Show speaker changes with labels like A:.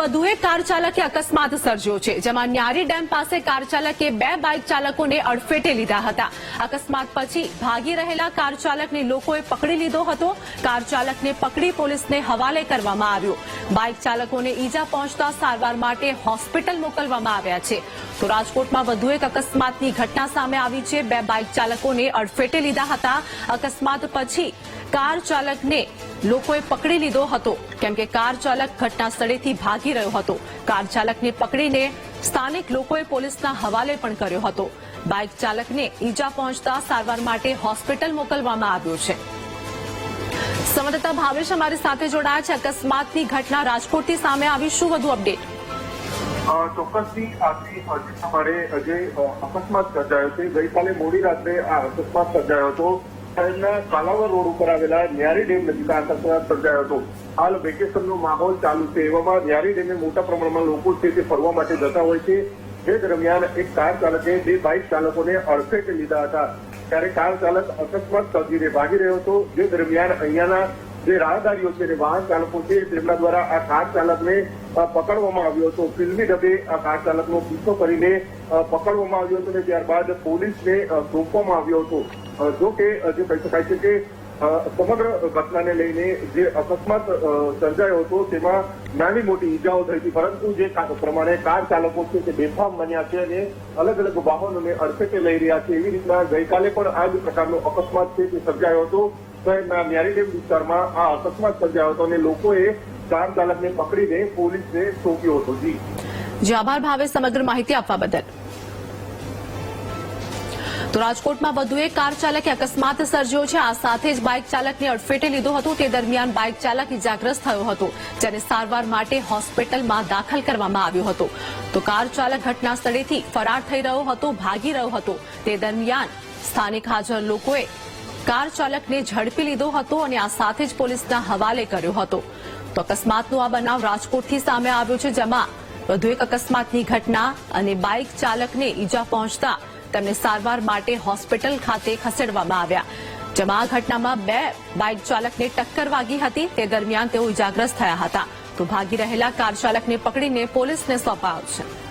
A: વધુ એક કાર ચાલકે અકસ્માત સર્જ્યો છે, જેમાં ન્યારી ડેમ પાસે કાર ચાલકે બે બાઇક ચાલકોને અડફેટે લીધા હતા. અકસ્માત પછી ભાગી રહેલા કાર ચાલકને લોકોએ પકડી લીધો હતો. કાર ચાલકને પકડી પોલીસને હવાલે કરવામાં આવ્યો. બાઇક ચાલકોને ઈજા પહોંચતા સારવાર માટે હોસ્પિટલ મોકલવામાં આવ્યા છે. તો રાજકોટમાં વધુ એક અકસ્માતની ઘટના સામે આવી છે. બે બાઇક ચાલકોને અડફેટે લીધા હતા. અકસ્માત પછી કાર ચાલકને લોકોએ પકડી લીધો હતો. કેમ કે કાર ચાલક ઘટના સ્થળેથી ભાગી રહ્યો હતો. કાર ચાલકને પકડીને સ્થાનિક લોકોએ પોલીસના હવાલે પણ કર્યો હતો. બાઇક ચાલકને ઈજા પહોંચતા સારવાર માટે હોસ્પિટલ મોકલવામાં આવ્યો છે. સંવાદદાતા ભાવેશ અમારી સાથે જોડાયા છે. અકસ્માતની ઘટના રાજકોટથી સામે આવી. શું વધુ અપડેટ?
B: ચોક્કસથી આજે સવારે જે અકસ્માત સર્જાયો છે. ગઈકાલે મોડી રાત્રે આ અકસ્માત સર્જાયો હતો. શહેરના કાલાવર રોડ ઉપર આવેલા ન્યારી ડેમ નજીક આ સર્જાયો હતો. હાલ વેકેશનનો માહોલ ચાલુ છે. એવામાં ન્યારી ડેમે મોટા પ્રમાણમાં લોકો છે તે ફરવા માટે જતા હોય છે. જે દરમિયાન એક કાર ચાલકે બે બાઇક ચાલકોને અડફેટે લીધા હતા. ત્યારે કાર ચાલક અકસ્માત સર્જીને ભાગી રહ્યો હતો. જે દરમિયાન અહીંયાના જે રાહદારીઓ છે વાહન ચાલકો છે તેમના દ્વારા આ કાર ચાલકને પકડવામાં આવ્યો હતો. ફિલ્મી ડબે આ કાર ચાલકનો પીછો કરીને પકડવામાં આવ્યો હતો અને ત્યારબાદ પોલીસને સોંપવામાં આવ્યો હતો. જો કે જે કહી શકાય છે કે સમગ્ર ઘટનાને લઈને જે અકસ્માત સર્જાયો હતો, તેમાં નાની મોટી ઈજાઓ થઈ હતી. પરંતુ જે પ્રમાણે કાર ચાલકો છે તે બેફામ બન્યા છે અને અલગ અલગ વાહનોને અડફેટે લઈ રહ્યા છે. એવી રીતના ગઈકાલે પણ આ જ પ્રકારનો અકસ્માત છે તે સર્જાયો હતો. શહેરના મ્યારીડેમ વિસ્તારમાં આ અકસ્માત સર્જાયો હતો અને લોકોએ કાર ચાલકને પકડીને પોલીસને સોંપ્યો હતો. જી.
A: જી આભાર ભાવે સમગ્ર માહિતી આપવા બદલ. તો રાજકોટમાં વધુ એક કાર ચાલકે અકસ્માત સર્જ્યો છે. આ સાથે જ બાઇક ચાલકને અડફેટે લીધો હતો. તે દરમિયાન બાઇક ચાલક ઇજાગ્રસ્ત થયો હતો, જેને સારવાર માટે હોસ્પિટલમાં દાખલ કરવામાં આવ્યો હતો. તો કાર ચાલક ઘટના સ્થળેથી ફરાર થઈ રહ્યો હતો, ભાગી રહ્યો હતો. તે દરમિયાન સ્થાનિક હાજર લોકોએ કાર ચાલકને ઝડપી લીધો હતો અને આ સાથે જ પોલીસના હવાલે કર્યો હતો. તો અકસ્માતનો આ બનાવ રાજકોટથી સામે આવ્યો છે, જેમાં વધુ એક અકસ્માતની ઘટના અને બાઇક ચાલકને ઈજા પહોંચતા તેમને સારવાર માટે હોસ્પિટલ ખાતે ખસેડવામાં આવ્યા. જેમાં આ ઘટનામાં બે બાઇક ચાલકને ટક્કર વાગી હતી. તે દરમિયાન તેઓ ઇજાગ્રસ્ત થયા હતા. તો ભાગી રહેલા કાર ચાલકને પકડીને પોલીસને સોંપાયો છે.